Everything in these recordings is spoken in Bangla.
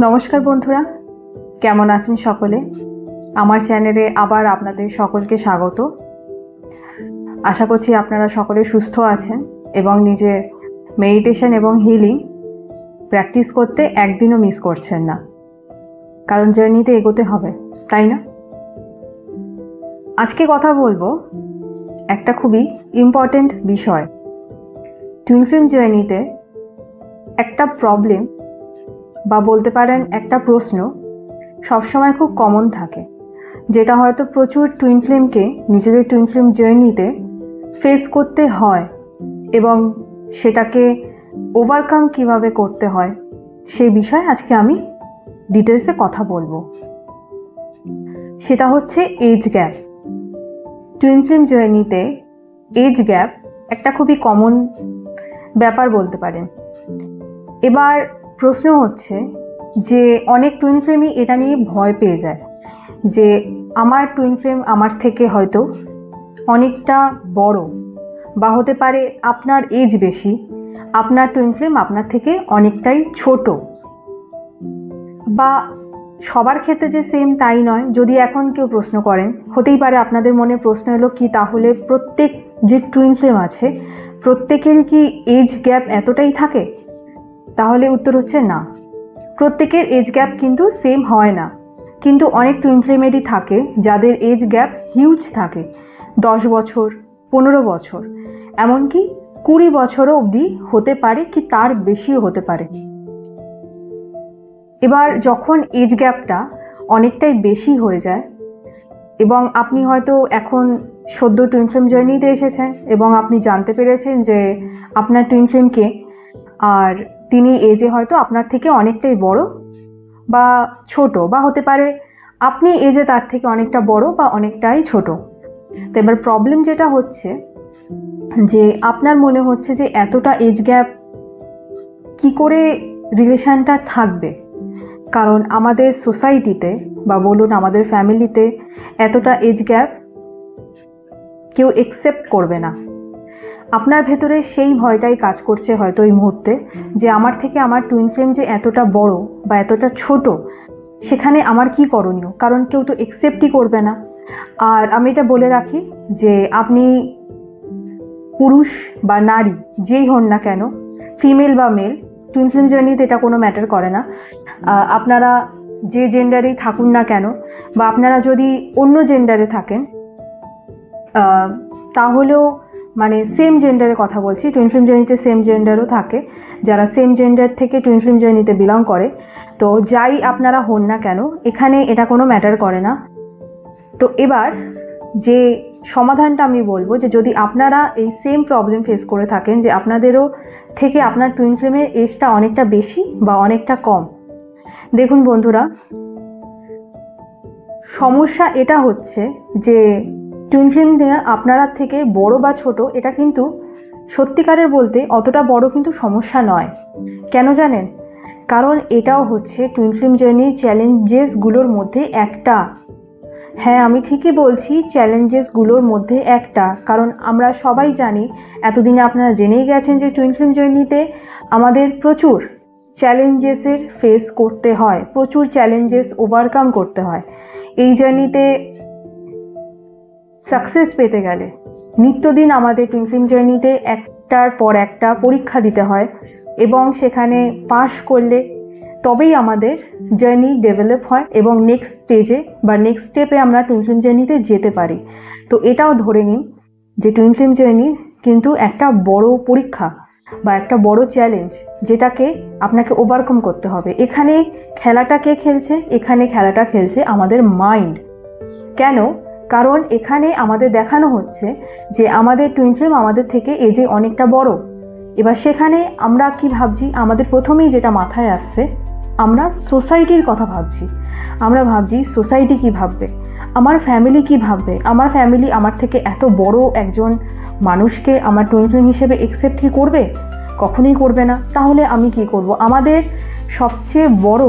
নমস্কার বন্ধুরা, কেমন আছেন সকলে? আমার চ্যানেলে আবার আপনাদের সকলকে স্বাগত। আশা করছি আপনারা সকলে সুস্থ আছেন এবং নিজের মেডিটেশন এবং হিলিং প্র্যাকটিস করতে একদিনও মিস করছেন না। কারণ জার্নিতে এগোতে হবে, তাই না? আজকে কথা বলব একটা খুবই ইম্পর্টেন্ট বিষয়। টুইন ফিল্ম জার্নিতে একটা প্রবলেম বা বলতে পারেন একটা প্রশ্ন সবসময় খুব কমন থাকে, যেটা হয়তো প্রচুর টুইন ফিল্মকে নিজেদের টুইন ফিল্ম জার্নিতে ফেস করতে হয় এবং সেটাকে ওভারকাম কীভাবে করতে হয়, সেই বিষয়ে আজকে আমি ডিটেলসে কথা বলব। সেটা হচ্ছে এজ গ্যাপ টুইন ফিল্ম জার্নিতে এজ গ্যাপ একটা খুবই কমন ব্যাপার বলতে পারেন। এবার প্রশ্ন হচ্ছে যে অনেক টুইন ফ্লেমই এটা নিয়ে ভয় পেয়ে যায় যে আমার টুইন ফ্লেম আমার থেকে হয়তো অনেকটা বড় বা হতে পারে আপনার এজ বেশি, আপনার টুইন ফ্লেম আপনার থেকে অনেকটাই ছোট। বা সবার ক্ষেত্রে যে সেম তাই নয়, যদি এখন কেউ প্রশ্ন করেন, হতেই পারে আপনাদের মনে প্রশ্ন এলো কি তাহলে প্রত্যেক যে টুইন ফ্লেম আছে, প্রত্যেকেরই কি এজ গ্যাপ এতটাই থাকে? তাহলে উত্তর হচ্ছে না। প্রত্যেকের এজ গ্যাপ কিন্তু সেম হয় না। কিন্তু অনেক টুইন ফ্লেমেরই থাকে, যাদের এজ গ্যাপ হিউজ থাকে। দশ বছর, পনেরো বছর, এমনকি কুড়ি বছরও অবধি হতে পারে কি তার বেশিও হতে পারে। এবার যখন এজ গ্যাপটা অনেকটাই বেশি হয়ে যায়, এবং আপনি হয়তো এখন সদ্য টুইন ফিল্ম জার্নিতে এসেছেন, এবং আপনি জানতে পেরেছেন যে আপনার টুইন ফিল্মকে আর তিনি এজে হয়তো আপনার থেকে অনেকটাই বড় বা ছোট বা হতে পারে আপনি এজে তার থেকে অনেকটা বড় বা অনেকটাই ছোট। তো এবার প্রবলেম যেটা হচ্ছে যে আপনার মনে হচ্ছে যে এতটা এজ গ্যাপ কি করে রিলেশানটা থাকবে? কারণ আমাদের সোসাইটিতে বা বলুন আমাদের ফ্যামিলিতে এতটা এজ গ্যাপ কেউ একসেপ্ট করবে না। আপনার ভেতরে সেই ভয়টাই কাজ করছে হয়তো এই মুহূর্তে যে আমার থেকে আমার টুইন ফ্লেম যে এতটা বড় বা এতটা ছোট সেখানে আমার কি করণীয়? কারণ কেউ তো একসেপ্টই করবে না। আর আমি এটা বলে রাখি যে আপনি পুরুষ বা নারী যেই হন না কেন ফিমেল বা মেল টুইন ফিল্ম জার্নিতে এটা কোনো ম্যাটার করে না। আপনারা যে জেন্ডারেই থাকুন না কেন বা আপনারা যদি অন্য জেন্ডারে থাকেন তাহলেও মানে সেম জেন্ডারের কথা বলছি টুইন ফিল্ম জার্নিতে সেম জেন্ডারও থাকে, যারা সেম জেন্ডার থেকে টুইন ফিল্ম জার্নিতে বিলং করে। তো যাই আপনারা হন না কেন, এখানে এটা কোনো ম্যাটার করে না। তো এবার যে সমাধানটা আমি বলব, যে যদি আপনারা এই সেম প্রবলেম ফেস করে থাকেন, যে আপনাদেরও থেকে আপনার টুইন ফিল্মের এজটা অনেকটা বেশি বা অনেকটা কম। দেখুন বন্ধুরা, সমস্যা এটা হচ্ছে যে টুইন ফিল্ম আপনারা থেকে বড় বা ছোট, এটা কিন্তু সত্যিকারের বলতে অতটা বড় কিন্তু সমস্যা নয়। কেন জানেন? কারণ এটাও হচ্ছে টুইন ফিল্ম জার্নির চ্যালেঞ্জেসগুলোর মধ্যে একটা। হ্যাঁ আমি ঠিকই বলছি চ্যালেঞ্জেসগুলোর মধ্যে একটা। কারণ আমরা সবাই জানি, এতদিনে আপনারা জেনেই গেছেন যে টুইন ফিল্ম জার্নিতে আমাদের প্রচুর চ্যালেঞ্জেসের ফেস করতে হয়, প্রচুর চ্যালেঞ্জেস ওভারকাম করতে হয়। এই জার্নিতে সাকসেস পেতে গেলে। নিত্যদিন আমাদের ফিল্ম জার্নিতে একটার পর একটা পরীক্ষা দিতে হয় এবং সেখানে পাশ করলে তবেই আমাদের জার্নি ডেভেলপ হয় এবং নেক্সট স্টেজে বা নেক্সট স্টেপে আমরা টুইন জার্নিতে যেতে পারি। তো এটাও ধরে নিন যে টুইন জার্নি কিন্তু একটা বড় পরীক্ষা বা একটা বড় চ্যালেঞ্জ যেটাকে আপনাকে ওভারকাম করতে হবে। এখানে খেলাটা কে খেলছে? এখানে খেলাটা খেলছে আমাদের মাইন্ড কেন? কারণ এখানে আমাদের দেখানো হচ্ছে যে আমাদের টুইন ফিল্ম আমাদের থেকে এজে অনেকটা বড়। এবার সেখানে আমরা কি ভাবছি? আমাদের প্রথমেই যেটা মাথায় আসছে, আমরা সোসাইটির কথা ভাবছি। আমরা ভাবছি সোসাইটি কি ভাববে? আমার ফ্যামিলি কি ভাববে? আমার ফ্যামিলি আমার থেকে এত বড় একজন মানুষকে আমার টুইন ফিল্ম হিসেবে একসেপ্ট কি করবে? কখনোই করবে না। তাহলে আমি কি করব? আমাদের সবচেয়ে বড়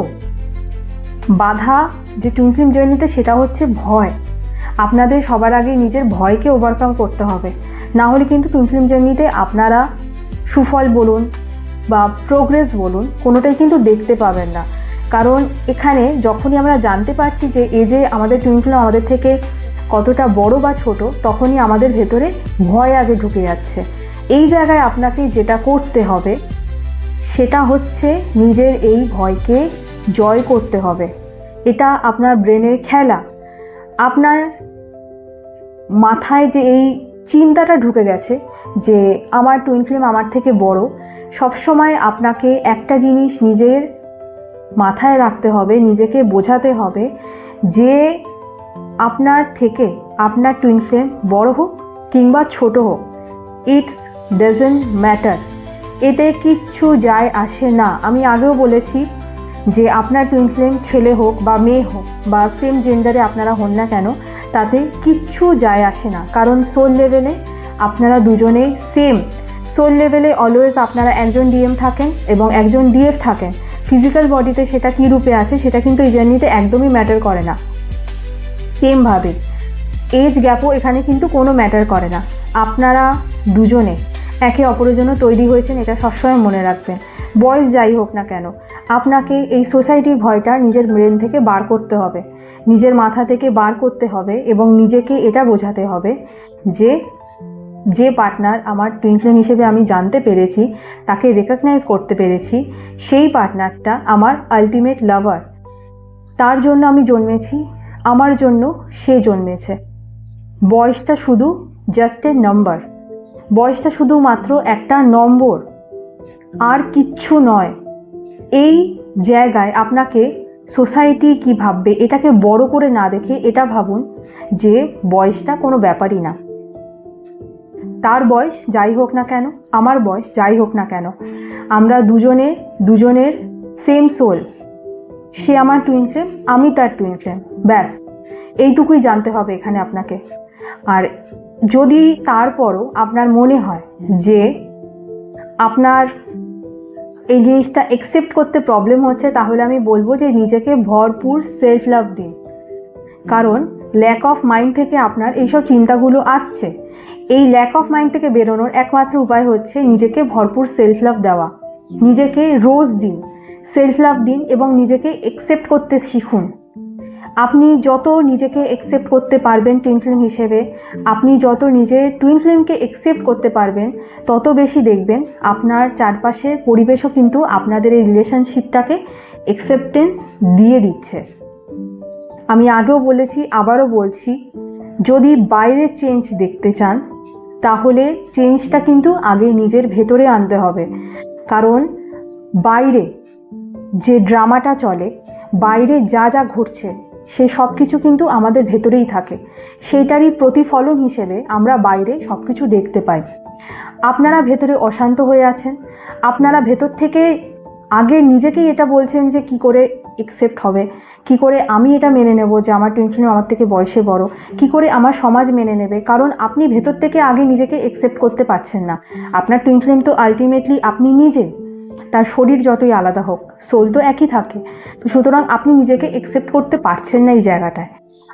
বাধা যে টুইন ফিল্ম জার্নিতে সেটা হচ্ছে ভয়। আপনাদের সবার আগে নিজের ভয়কে ওভারকাম করতে হবে। না হলে কিন্তু টুইন ফিল্ম জার্নিতে আপনারা সুফল বলুন বা প্রোগ্রেস বলুন, কোনোটাই কিন্তু দেখতে পাবেন না। কারণ এখানে যখনই আমরা জানতে পারছি যে এ যে আমাদের টুইন ফ্লেম আমাদের থেকে কতটা বড় বা ছোট, তখনই আমাদের ভেতরে ভয় আগে ঢুকে যাচ্ছে। এই জায়গায় আপনাকে যেটা করতে হবে, সেটা হচ্ছে নিজের এই ভয়কে জয় করতে হবে। এটা আপনার ব্রেনের খেলা। আপনার মাথায় যে এই চিন্তাটা ঢুকে গেছে যে আমার টুইন ফ্লেম আমার থেকে বড়, সবসময় আপনাকে একটা জিনিস নিজের মাথায় রাখতে হবে, নিজেকে বোঝাতে হবে যে আপনার থেকে আপনার টুইন ফ্লেম বড় হোক কিংবা ছোট হোক ইটস ডাজেন্ট ম্যাটার এতে কিচ্ছু যায় আসে না। আমি আগেও বলেছি যে আপনার টুইন ফ্লেম ছেলে হোক বা মেয়ে হোক বা সেম জেন্ডারে আপনারা হন না কেন তাতে কিচ্ছু যায় আসে না। কারণ সোল লেভেলে আপনারা দুজনেই সেম সোল লেভেলে অলওয়েজ আপনারা একজন ডিএম থাকেন এবং একজন ডিএফ থাকেন। ফিজিক্যাল বডিতে সেটা কী রূপে আছে সেটা কিন্তু এই জার্নিতে একদমই ম্যাটার করে না। সেমভাবে এজ গ্যাপও এখানে কিন্তু কোনো ম্যাটার করে না। আপনারা দুজনে একে অপরের জন্য তৈরি হয়েছেন এটা সবসময় মনে রাখবেন। বয়স যাই হোক না কেন, আপনাকে এই সোসাইটির ভয়টা নিজের ব্রেন থেকে বার করতে হবে। নিজের মাথা থেকে বার করতে হবে এবং নিজেকে এটা বোঝাতে হবে যে যে পার্টনার আমার টুইন ফ্লেম হিসেবে আমি জানতে পেরেছি, তাকে রেকগনাইজ করতে পেরেছি, সেই পার্টনারটা আমার আলটিমেট লাভার তার জন্য আমি জন্মেছি, আমার জন্য সে জন্মেছে। বয়সটা শুধু জাস্ট এ নাম্বার বয়সটা শুধুমাত্র একটা নম্বর। আর কিচ্ছু নয়। এই জায়গায় আপনাকে সোসাইটি কি ভাববে, এটাকে বড় করে না দেখে এটা ভাবুন যে বয়সটা কোনো ব্যাপারই না। তার বয়স যাই হোক না কেন, আমার বয়স যাই হোক না কেন, আমরা দুজনে, দুজনের সেম সোল সে আমার টুইন ফ্লেম আমি তার টুইন ফ্লেম ব্যাস, এইটুকুই জানতে হবে এখানে আপনাকে। আর যদি তারপরও আপনার মনে হয় যে আপনার এই জিনিসটা একসেপ্ট করতে প্রবলেম হচ্ছে, তাহলে আমি বলব যে নিজেকে ভরপুর সেলফ লাভ দিন। কারণ ল্যাক অফ মাইন্ড থেকে আপনার এইসব চিন্তাগুলো আসছে। এই ল্যাক অফ মাইন্ড থেকে বেরোনোর একমাত্র উপায় হচ্ছে নিজেকে ভরপুর সেলফ লাভ দেওয়া। নিজেকে রোজ দিন সেলফ লাভ দিন এবং নিজেকে অ্যাকসেপ্ট করতে শিখুন। আপনি যত নিজেকে একসেপ্ট করতে পারবেন টুইন ফিল্ম হিসেবে, আপনি যত নিজের টুইন ফিল্মকে একসেপ্ট করতে পারবেন, তত বেশি দেখবেন আপনার চারপাশের পরিবেশও কিন্তু আপনাদের এই রিলেশনশিপটাকে একসেপ্টেন্স দিয়ে দিচ্ছে। আমি আগেও বলেছি, আবারও বলছি, যদি বাইরের চেঞ্জ দেখতে চান, তাহলে চেঞ্জটা কিন্তু আগে নিজের ভেতরে আনতে হবে। কারণ বাইরে যে ড্রামাটা চলে, বাইরে যা যা ঘটছে সে সব কিছু কিন্তু আমাদের ভেতরেই থাকে। সেইটারই প্রতিফলন হিসেবে আমরা বাইরে সব কিছু দেখতে পাই। আপনারা ভেতরে অশান্ত হয়ে আছেন। আপনারা ভেতর থেকে আগে নিজেকেই এটা বলছেন যে কি করে একসেপ্ট হবে, কি করে আমি এটা মেনে নেব যে আমার টেনশন আমার থেকে বয়সে বড়, কি করে আমার সমাজ মেনে নেবে। কারণ আপনি ভেতর থেকে আগে নিজেকে একসেপ্ট করতে পারছেন না। আপনার ফ্লেম তো আলটিমেটলি আপনি নিজে। তার শরীর যতই আলাদা হোক সোল তো একই থাকে। তো সুতরাং আপনি নিজেকে একসেপ্ট করতে পারছেন না এই জায়গাটায়।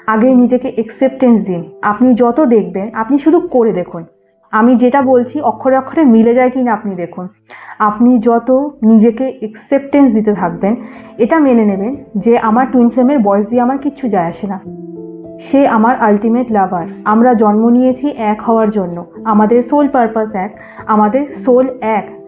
আগে নিজেকে একসেপ্টেন্স দিন। আপনি যত দেখবেন, আপনি শুধু করে দেখুন। আমি যেটা বলছি, অক্ষরে অক্ষরে মিলে যায় কি না আপনি দেখুন। আপনি যত নিজেকে একসেপ্টেন্স দিতে থাকবেন, এটা মেনে নেবেন যে আমার টুইন ফ্লেমের বয়স দিয়ে আমার কিচ্ছু যায় আসে না। সে আমার আলটিমেট লাভার আমরা জন্ম নিয়েছি এক হওয়ার জন্য। আমাদের সোল পারপাস এক, আমাদের সোল এক।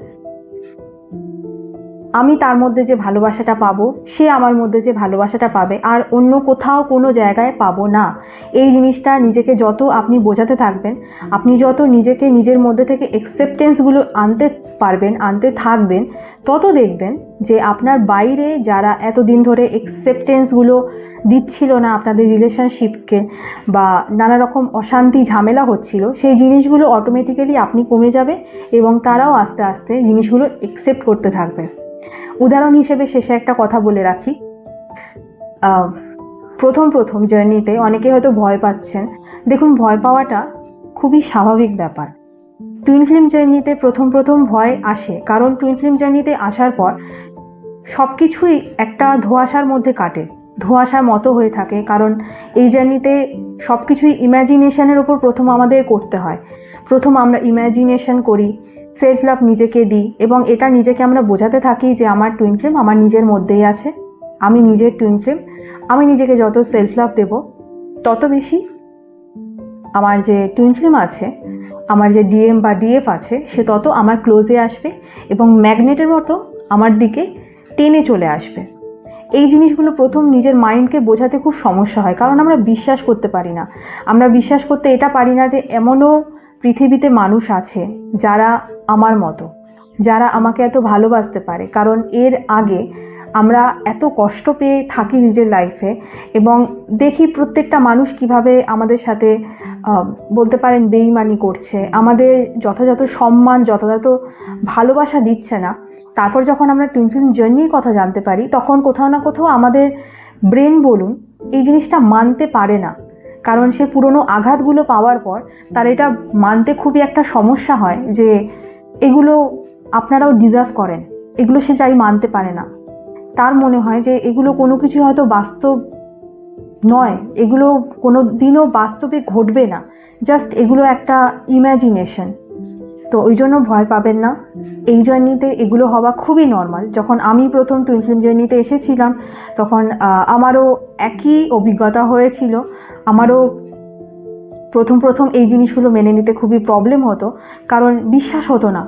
আমি তার মধ্যে যে ভালোবাসাটা পাবো, সে আমার মধ্যে যে ভালোবাসাটা পাবে, আর অন্য কোথাও কোনো জায়গায় পাবো না। এই জিনিসটা নিজেকে যত আপনি বোঝাতে থাকবেন, আপনি যত নিজেকে নিজের মধ্যে থেকে একসেপ্টেন্সগুলো আনতে পারবেন, আনতে থাকবেন, তত দেখবেন যে আপনার বাইরে যারা এতদিন ধরে একসেপ্টেন্সগুলো দিচ্ছিল না আপনাদের রিলেশনশিপকে বা নানা রকম অশান্তি, ঝামেলা হচ্ছিল, সেই জিনিসগুলো অটোমেটিক্যালি আপনি কমে যাবে এবং তারাও আস্তে আস্তে জিনিসগুলো একসেপ্ট করতে থাকবে। উদাহরণ হিসেবে শেষে একটা কথা বলে রাখি। প্রথম প্রথম জার্নিতে অনেকে হয়তো ভয় পাচ্ছেন। দেখুন, ভয় পাওয়াটা খুবই স্বাভাবিক ব্যাপার। টুইন ফিল্ম জার্নিতে প্রথম প্রথম ভয় আসে, কারণ টুইন ফিল্ম জার্নিতে আসার পর সব কিছুই একটা ধোঁয়াশার মধ্যে কাটে, ধোঁয়াশার মতো হয়ে থাকে, কারণ এই জার্নিতে সব কিছুই ইম্যাজিনেশনের ওপর প্রথম আমাদের করতে হয়। প্রথম আমরা ইম্যাজিনেশন করি সেলফ লাভ নিজেকে দিই এবং এটা নিজেকে আমরা বোঝাতে থাকি যে আমার টুইন ফ্লেম আমার নিজের মধ্যেই আছে। আমি নিজের টুইন ফ্লেম আমি নিজেকে যত সেলফ লাভ দেব, তত বেশি আমার যে টুইন ফ্লেম আছে, আমার যে ডিএম বা ডিএফ আছে, সে তত আমার ক্লোজে আসবে এবং ম্যাগনেটের মতো আমার দিকে টেনে চলে আসবে। এই জিনিসগুলো প্রথম নিজের মাইন্ডকে বোঝাতে খুব সমস্যা হয়, কারণ আমরা বিশ্বাস করতে পারি না। আমরা বিশ্বাস করতে এটা পারি না যে এমনও পৃথিবীতে মানুষ আছে যারা আমার মতো, যারা আমাকে এত ভালোবাসতে পারে। কারণ এর আগে আমরা এত কষ্ট পেয়ে থাকি নিজের লাইফে এবং দেখি প্রত্যেকটা মানুষ কীভাবে আমাদের সাথে বলতে পারেন বেইমানি করছে, আমাদের যথাযথ সম্মান, যথাযথ ভালোবাসা দিচ্ছে না। তারপর যখন আমরা টুইনফিল্ম জার্নির কথা জানতে পারি, তখন কোথাও না কোথাও আমাদের ব্রেন বলুন, এই জিনিসটা মানতে পারে না। কারণ সে পুরনো আঘাতগুলো পাওয়ার পর তার এটা মানতে খুবই একটা সমস্যা হয় যে এগুলো আপনারাও ডিজার্ভ করেন। এগুলো সে চাই মানতে পারে না। তার মনে হয় যে এগুলো কোনো কিছু হয়তো বাস্তব নয়। এগুলো কোনো দিনও বাস্তবে ঘটবে না। জাস্ট এগুলো একটা ইম্যাজিনেশন তো ওই জন্য ভয় পাবেন না। এই জার্নিতে এগুলো হওয়া খুবই নর্মাল যখন আমি প্রথম টুইন ফিল্ম জার্নিতে এসেছিলাম, তখন আমারও একই অভিজ্ঞতা হয়েছিল। আমারও প্রথম প্রথম এই জিনিসগুলো মেনে নিতে খুবই প্রবলেম হতো। কারণ বিশ্বাস হতো না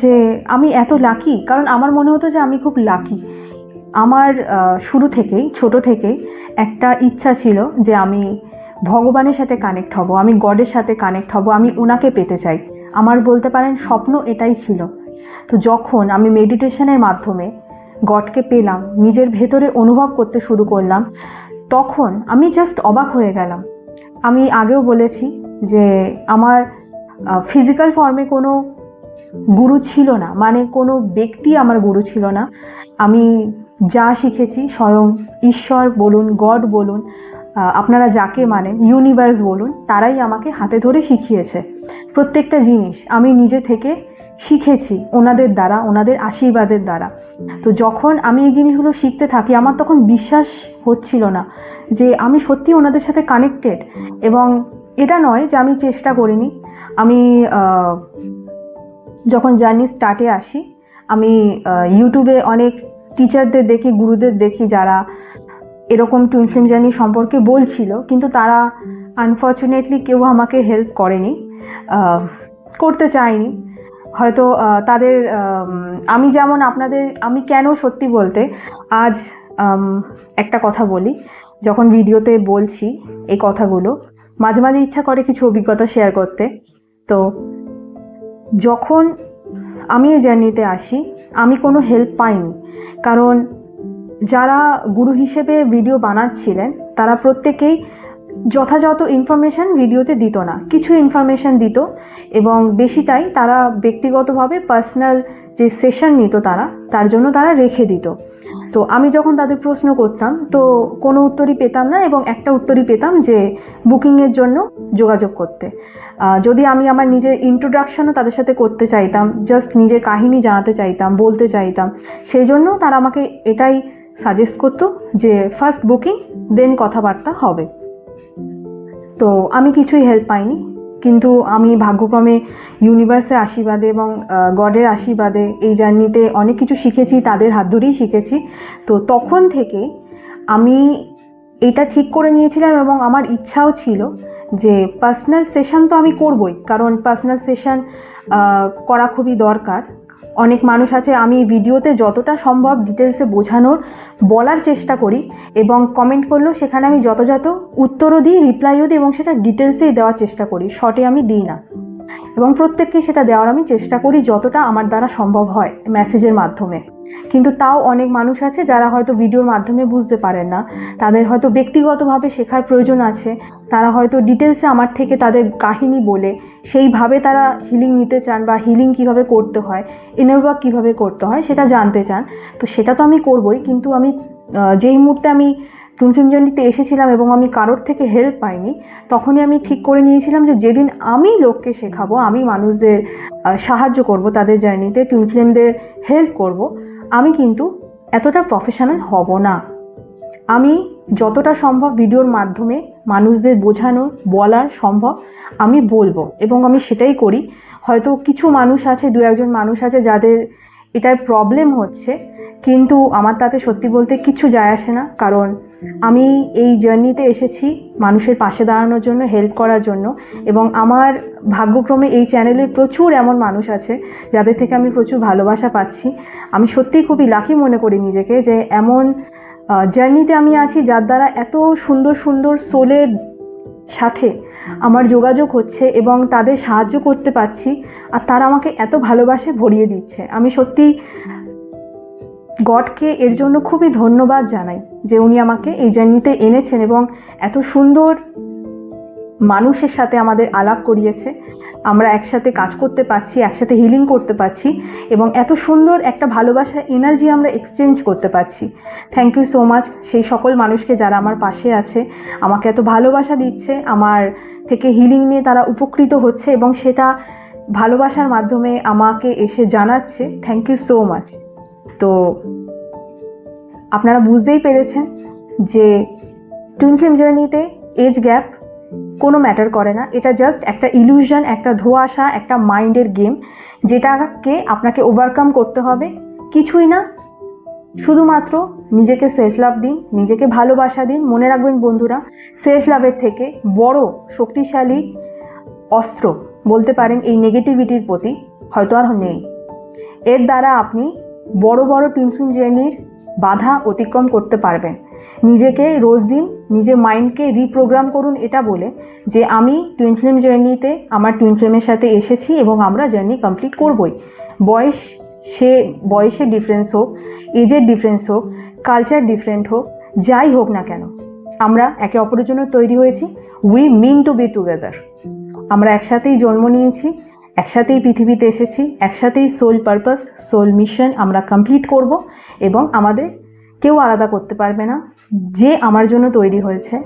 যে আমি এত লাকি কারণ আমার মনে হতো যে আমি খুব লাকি আমার শুরু থেকেই, ছোট থেকেই একটা ইচ্ছা ছিল যে আমি ভগবানের সাথে কানেক্ট হব, আমি গডের সাথে কানেক্ট হব, আমি ওনাকে পেতে চাই। আমার বলতে পারেন স্বপ্ন এটাই ছিল। তো যখন আমি মেডিটেশনের মাধ্যমে গডকে পেলাম, নিজের ভেতরে অনুভব করতে শুরু করলাম, তখন আমি জাস্ট অবাক হয়ে গেলাম। আমি আগেও বলেছি যে আমার ফিজিক্যাল ফর্মে কোনো গুরু ছিল না। মানে কোনো ব্যক্তি আমার গুরু ছিল না। আমি যা শিখেছি স্বয়ং ঈশ্বর বলুন, গড বলুন আপনারা যাকে মানেন ইউনিভার্স বলুন, তারাই আমাকে হাতে ধরে শিখিয়েছে। প্রত্যেকটা জিনিস আমি নিজে থেকে শিখেছি ওনাদের দ্বারা, ওনাদের আশীর্বাদের দ্বারা। তো যখন আমি এই জিনিসগুলো শিখতে থাকি, আমার তখন বিশ্বাস হচ্ছিল না যে আমি সত্যি ওনাদের সাথে কানেক্টেড এবং এটা নয় যে আমি চেষ্টা করিনি। আমি যখন জার্নি স্টার্টে আসি, আমি ইউটিউবে অনেক টিচারদের দেখি, গুরুদের দেখি যারা এরকম টুইন জার্নি সম্পর্কে বলছিল, কিন্তু তারা আনফর্চুনেটলি কেউ আমাকে হেল্প করেনি করতে চায়নি। হয়তো তাদের, আমি যেমন আপনাদের, আমি কেন সত্যি বলতে আজ একটা কথা বলি। যখন ভিডিওতে বলছি এই কথাগুলো, মাঝে মাঝে ইচ্ছা করে কিছু অভিজ্ঞতা শেয়ার করতে। তো যখন আমি এই জার্নিতে আসি, আমি কোনো হেল্প পাইনি। কারণ যারা গুরু হিসেবে ভিডিও বানাচ্ছিলেন, তারা প্রত্যেকেই যথাযথ ইনফরমেশন ভিডিওতে দিত না। কিছু ইনফরমেশন দিত এবং বেশিটাই তারা ব্যক্তিগতভাবে পার্সোনাল যে সেশন নিত তারা, তার জন্য তারা রেখে দিত। তো আমি যখন তাদের প্রশ্ন করতাম, তো কোনো উত্তরই পেতাম না এবং একটা উত্তরই পেতাম যে বুকিংয়ের জন্য যোগাযোগ করতে। যদি আমি আমার নিজের ইন্ট্রোডাকশনও তাদের সাথে করতে চাইতাম জাস্ট নিজের কাহিনী জানাতে চাইতাম, বলতে চাইতাম, সেই জন্য তারা আমাকে এটাই সাজেস্ট করতো যে ফার্স্ট বুকিং দেন কথাবার্তা হবে। তো আমি কিছুই হেল্প পাইনি। কিন্তু আমি ভাগ্যক্রমে ইউনিভার্সের আশীর্বাদে এবং গডের আশীর্বাদে এই জার্নিতে অনেক কিছু শিখেছি, তাদের হাত ধরেই শিখেছি। তো তখন থেকে আমি এটা ঠিক করে নিয়েছিলাম এবং আমার ইচ্ছাও ছিল যে পার্সোনাল সেশন তো আমি করবই। কারণ পার্সোনাল সেশন করা খুবই দরকার। অনেক মানুষ আছে, আমি ভিডিওতে যতটা সম্ভব ডিটেলসে বোঝানোর বলার চেষ্টা করি এবং কমেন্ট করলেও সেখানে আমি যথাযথ উত্তরও দিই রিপ্লাইও দিই এবং সেটা ডিটেলসেই দেওয়ার চেষ্টা করি। শর্টে আমি দিই না। এবং প্রত্যেককে সেটা দেওয়ার আমি চেষ্টা করি যতটা আমার দ্বারা সম্ভব হয় মেসেজের মাধ্যমে। কিন্তু তাও অনেক মানুষ আছে যারা হয়তো ভিডিওর মাধ্যমে বুঝতে পারেন না। তাদের হয়তো ব্যক্তিগতভাবে শেখার প্রয়োজন আছে। তারা হয়তো ডিটেলসে আমার থেকে তাদের কাহিনী বলে সেইভাবে তারা হিলিং নিতে চান বা হিলিং কীভাবে করতে হয় ইনার ওয়ার্ক কীভাবে করতে হয় সেটা জানতে চান। তো সেটা তো আমি করবই, কিন্তু আমি যেই মুহূর্তে আমি জার্নিতে এসেছিলাম এবং আমি কারোর থেকে হেল্প পাইনি, তখনই আমি ঠিক করে নিয়েছিলাম যে যেদিন আমি লোককে শেখাবো, আমি মানুষদের সাহায্য করব, তাদের জার্নিতে টুইনফিল্মদের হেল্প করব, আমি কিন্তু এতটা প্রফেশনাল হব না। আমি যতটা সম্ভব ভিডিওর মাধ্যমে মানুষদের বোঝানোর বলার সম্ভব আমি বলব এবং আমি সেটাই করি। হয়তো কিছু মানুষ আছে, দু একজন মানুষ আছে যাদের এটার প্রবলেম হচ্ছে কিন্তু আমার তাতে সত্যি বলতে কিচ্ছু যায় আসে না। কারণ আমি এই জার্নিতে এসেছি মানুষের পাশে দাঁড়ানোর জন্য হেল্প করার জন্য এবং আমার ভাগ্যক্রমে এই চ্যানেলে প্রচুর এমন মানুষ আছে যাদের থেকে আমি প্রচুর ভালোবাসা পাচ্ছি। আমি সত্যিই খুবই লাকি মনে করি নিজেকে যে এমন জার্নিতে আমি আছি যার দ্বারা এত সুন্দর সুন্দর সোলের সাথে আমার যোগাযোগ হচ্ছে এবং তাদের সাহায্য করতে পারছি। আর তারা আমাকে এত ভালোবাসে, ভরিয়ে দিচ্ছে। আমি সত্যি গডকে এর জন্য খুবই ধন্যবাদ জানাই যে উনি আমাকে এই জার্নিতে এনেছেন এবং এত সুন্দর মানুষের সাথে আমাদের আলাপ করিয়েছে। আমরা একসাথে কাজ করতে পারছি, একসাথে হিলিং করতে পারছি এবং এত সুন্দর একটা ভালোবাসার এনার্জি আমরা এক্সচেঞ্জ করতে পারছি। থ্যাংক ইউ সো মাচ সেই সকল মানুষকে যারা আমার পাশে আছে। আমাকে এত ভালোবাসা দিচ্ছে, আমার থেকে হিলিং নিয়ে তারা উপকৃত হচ্ছে এবং সেটা ভালোবাসার মাধ্যমে আমাকে এসে জানাচ্ছে। থ্যাংক ইউ সো মাচ তো আপনারা বুঝতেই পেরেছেন যে টুইন ফিল্ম জার্নিতে এজ গ্যাপ কোনো ম্যাটার করে না। এটা জাস্ট একটা ইলিউশন একটা ধোঁয়াশা, একটা মাইন্ডের গেম যেটাকে আপনাকে ওভারকাম করতে হবে। কিছুই না। শুধুমাত্র নিজেকে সেলফ লাভ দিন, নিজেকে ভালোবাসা দিন। মনে রাখবেন বন্ধুরা সেলফ লাভের থেকে বড় শক্তিশালী অস্ত্র বলতে পারেন এই নেগেটিভিটির প্রতি হয়তো আর নেই। এর দ্বারা আপনি বড় বড় টিউশন জার্নির বাধা অতিক্রম করতে পারবেন। নিজেকে রোজ দিন নিজের মাইন্ডকে রিপ্রোগ্রাম করুন এটা বলে যে, আমি টুইন ফিল্ম জার্নিতে আমার টুইন ফিল্মের সাথে এসেছি এবং আমরা জার্নি কমপ্লিট করবই। বয়স সে বয়সের ডিফারেন্স হোক এজের ডিফারেন্স হোক কালচার ডিফারেন্ট হোক, যাই হোক না কেন, আমরা একে অপরের জন্য তৈরি হয়েছি। We mean to be together আমরা একসাথেই জন্ম নিয়েছি। একসাথেই পৃথিবীতে এসেছি, একসাথেই সোল পারপাস সোল মিশন আমরা কমপ্লিট করব এবং আমাদের কেউ আলাদা করতে পারবে না। যে আমার জন্য তৈরি হয়েছে,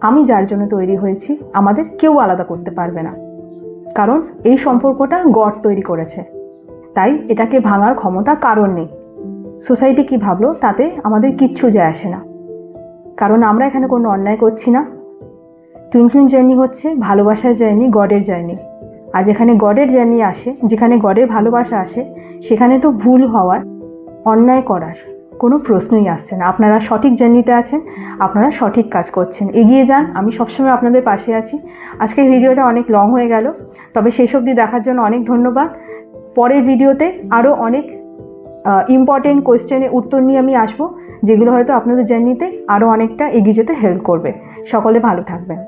আমি যার জন্য তৈরি হয়েছি, আমাদের কেউ আলাদা করতে পারবে না। কারণ এই সম্পর্কটা গড তৈরি করেছে। তাই এটাকে ভাঙার ক্ষমতা কারণ নেই। সোসাইটি কি ভাবলো? তাতে আমাদের কিচ্ছু যায় আসে না। কারণ আমরা এখানে কোনো অন্যায় করছি না। টুইনফিল্ম জার্নি হচ্ছে ভালোবাসার জার্নি, গডের জার্নি। আর যেখানে গডের জার্নি আসে, যেখানে গডের ভালোবাসা আসে, সেখানে তো ভুল হওয়ার, অন্যায় করার কোনো প্রশ্নই আসছে না। আপনারা সঠিক জার্নিতে আছেন, আপনারা সঠিক কাজ করছেন। এগিয়ে যান, আমি সবসময় আপনাদের পাশে আছি। আজকের ভিডিওটা অনেক লং হয়ে গেল, তবে শেষ অবধি দেখার জন্য অনেক ধন্যবাদ। পরের ভিডিওতে আরও অনেক ইম্পর্টেন্ট কোয়েশ্চেনের উত্তর নিয়ে আমি আসব, যেগুলো হয়তো আপনাদের জার্নিতে আরও অনেকটা এগিয়ে যেতে হেল্প করবে। সকলে ভালো থাকবেন।